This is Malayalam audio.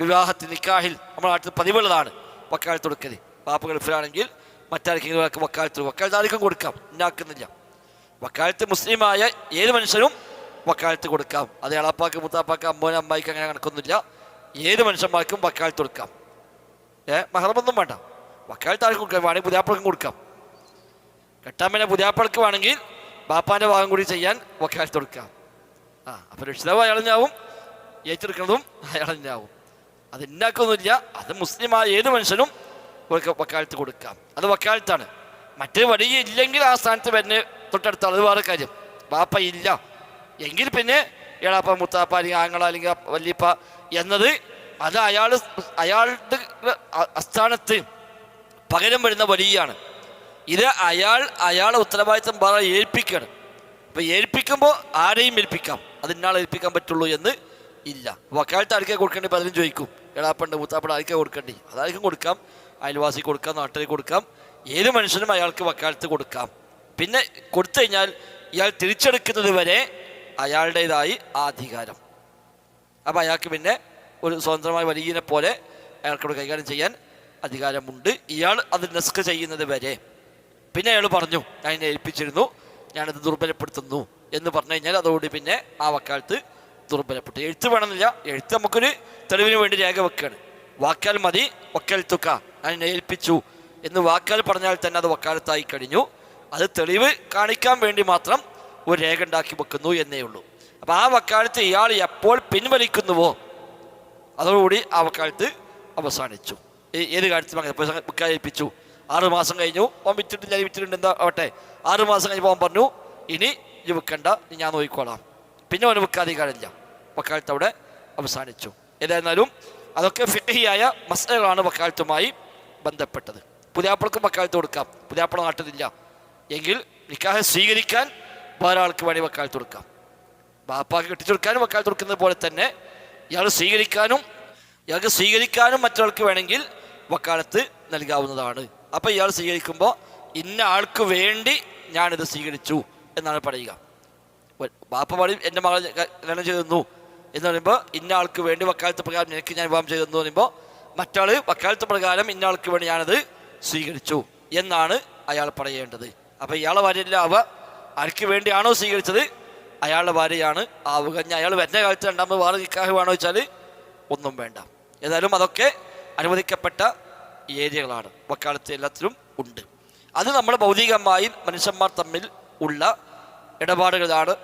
വിവാഹത്തിൽ നിക്കാഹിൽ നമ്മുടെ നാട്ടിൽ പതിവുള്ളതാണ് വക്കാലത്ത് കൊടുക്കൽ പാപ്പ ഗൾഫിലാണെങ്കിൽ മറ്റാർക്കെങ്കിലും ഒരാൾക്ക് വക്കാലത്ത് വക്കാലത്ത് ആർക്കും കൊടുക്കാം. ഉണ്ടാക്കുന്നില്ല വക്കാലത്ത് മുസ്ലിമായ ഏത് മനുഷ്യനും വക്കാലത്ത് കൊടുക്കാം. അത് അളപ്പാക്ക് മുത്താപ്പാക്ക് അമ്മോനും അമ്മായിക്ക് അങ്ങനെ കണക്കൊന്നുമില്ല. ഏത് മനുഷ്യന്മാർക്കും വക്കാലത്ത് കൊടുക്കാം. ഏ മഹറമൊന്നും വേണ്ട. വക്കാലത്ത് ആർക്കും കൊടുക്കാം. വേണമെങ്കിൽ പുതിയാപ്പിളക്കും കൊടുക്കാം. കെട്ടാൻ പിന്നെ പുതിയാപ്പൾക്ക് വേണമെങ്കിൽ ബാപ്പാന്റെ ഭാഗം കൂടി ചെയ്യാൻ വക്കാലത്ത് കൊടുക്കാം. ആ അപ്പോൾ രക്ഷിതാവ് അയാളഞ്ഞാവും ഏറ്റെടുക്കുന്നതും അയാളഞ്ഞാവും അത് ഉണ്ടാക്കൊന്നുമില്ല അത് മുസ്ലിമായ ഏത് മനുഷ്യനും ഇവർക്ക് വക്കാലത്ത് കൊടുക്കാം. അത് വക്കാലത്താണ്. മറ്റേ വഴി ഇല്ലെങ്കിൽ ആ സ്ഥാനത്ത് പിന്നെ തൊട്ടടുത്താണ് അത് വേറെ കാര്യം. വാപ്പ ഇല്ല. എങ്കിൽ പിന്നെ ഏളാപ്പ മുത്താപ്പ അല്ലെങ്കിൽ ആങ്ങള അല്ലെങ്കിൽ വല്യപ്പ എന്നത് അത് അയാൾ അയാളുടെ അസ്ഥാനത്ത് പകരം വരുന്ന വലിയാണ് ഇത് അയാൾ അയാളെ ഉത്തരവാദിത്തം വേറെ ഏൽപ്പിക്കുകയാണ് അപ്പോൾ ഏൽപ്പിക്കുമ്പോൾ ആരെയും ഏൽപ്പിക്കാം. അതിനാൾ ഏൽപ്പിക്കാൻ പറ്റുള്ളൂ എന്ന് ഇല്ല. വക്കാലത്ത് ആർക്കാ കൊടുക്കേണ്ടി പലരും ചോദിക്കും. എടാപ്പണ്ട് മൂത്താപ്പണ്ട് ആർക്കാ കൊടുക്കേണ്ടി? അതാർക്കും കൊടുക്കാം. അയൽവാസി കൊടുക്കാം നാട്ടിൽ കൊടുക്കാം. ഏത് മനുഷ്യനും അയാൾക്ക് വക്കാലത്ത് കൊടുക്കാം. പിന്നെ കൊടുത്തു കഴിഞ്ഞാൽ ഇയാൾ തിരിച്ചെടുക്കുന്നത് വരെ അയാളുടേതായി ആ അധികാരം അപ്പം അയാൾക്ക് പിന്നെ ഒരു സ്വതന്ത്രമായ വലിയനെ പോലെ അയാൾക്കോട് കൈകാര്യം ചെയ്യാൻ അധികാരമുണ്ട്. ഇയാൾ അത് നെസ്ക് ചെയ്യുന്നത് വരെ. പിന്നെ അയാൾ പറഞ്ഞു ഞാൻ എന്നെ ഏൽപ്പിച്ചിരുന്നു. ഞാനത് ദുർബലപ്പെടുത്തുന്നു. എന്ന് പറഞ്ഞു കഴിഞ്ഞാൽ അതോടുകൂടി പിന്നെ ആ വക്കാലത്ത് ദുർബലപ്പെട്ടു. എഴുത്ത് വേണമെന്നില്ല. എഴുത്ത് നമുക്കൊരു തെളിവിന് വേണ്ടി രേഖ വെക്കുകയാണ്. വാക്കാൽ മതി വക്കൽ തുക. ഞാൻ ഏൽപ്പിച്ചു. എന്ന് വാക്കാൽ പറഞ്ഞാൽ തന്നെ അത് വക്കാലത്തായി കഴിഞ്ഞു. അത് തെളിവ് കാണിക്കാൻ വേണ്ടി മാത്രം ഒരു രേഖ ഉണ്ടാക്കി വെക്കുന്നു എന്നേ ഉള്ളൂ. അപ്പം ആ വക്കാലത്ത് ഇയാൾ എപ്പോൾ പിൻവലിക്കുന്നുവോ അതോടുകൂടി ആ വക്കാലത്ത് അവസാനിച്ചു. ഏത് കാര്യത്തിലും അങ്ങനെ ഇപ്പോൾ വിൽക്കാൻ ഏൽപ്പിച്ചു. ആറ് മാസം കഴിഞ്ഞു. ഓൻ വിറ്റിട്ടില്ല വിറ്റിട്ടുണ്ട് എന്താ ആവട്ടെ. ആറ് മാസം കഴിഞ്ഞപ്പോൾ ഓൻ പറഞ്ഞു ഇനി ഇത് വിൽക്കണ്ട ഞാൻ നോക്കിക്കോളാം. പിന്നെ അവന് വിൽക്കാധികാരമില്ല വക്കാലത്ത് അവിടെ അവസാനിച്ചു. ഏതായിരുന്നാലും അതൊക്കെ ഫിഹിയായ മസലകളാണ് വക്കാലത്തുമായി ബന്ധപ്പെട്ടത്. പുതിയാപ്പിളക്കും വക്കാലത്ത് കൊടുക്കാം. പുതിയാപ്പിള നാട്ടിലില്ല. എങ്കിൽ നിക്കാഹ് സ്വീകരിക്കാൻ വേറെ ആൾക്ക് വേണ്ടി വക്കാലത്ത് കൊടുക്കാം. ബാപ്പാക്ക് കെട്ടിച്ചെടുക്കാനും വക്കാലത്ത് കൊടുക്കുന്നത് പോലെ തന്നെ ഇയാൾ സ്വീകരിക്കാനും ഇയാൾക്ക് സ്വീകരിക്കാനും മറ്റൊരാൾക്ക് വേണമെങ്കിൽ വക്കാലത്ത് നൽകാവുന്നതാണ്. അപ്പം ഇയാൾ സ്വീകരിക്കുമ്പോൾ ഇന്ന ആൾക്ക് വേണ്ടി ഞാനിത് സ്വീകരിച്ചു എന്നാണ് പറയുക. ബാപ്പ പറയും എന്റെ മകൾ കല്യാണം ചെയ്തു എന്ന് പറയുമ്പോൾ ഇന്ന ആൾക്ക് വേണ്ടി വക്കാലത്ത് പ്രകാരം നിനക്ക് ഞാൻ വിവാഹം ചെയ്തു എന്ന് പറയുമ്പോൾ മറ്റാൾ വക്കാലത്ത് പ്രകാരം ഇന്ന ആൾക്ക് വേണ്ടി ഞാനത് സ്വീകരിച്ചു എന്നാണ് അയാൾ പറയേണ്ടത്. അപ്പോൾ ഇയാളെ ഭാര്യയല്ല അവ. ആർക്ക് വേണ്ടിയാണോ സ്വീകരിച്ചത്? അയാളുടെ ഭാര്യയാണ്. ആവുക അയാൾ വരുന്ന കാലത്ത് രണ്ടാമത് വേറെ നിക്കാഹുവാണോ വെച്ചാൽ ഒന്നും വേണ്ട. ഏതായാലും അതൊക്കെ അനുവദിക്കപ്പെട്ട ഏരിയകളാണ്. വക്കാലത്ത് എല്ലാത്തിലും ഉണ്ട്. അത് നമ്മൾ ഭൗതികമായി മനുഷ്യന്മാർ തമ്മിൽ ഉള്ള ഇടപാടുകളാണ്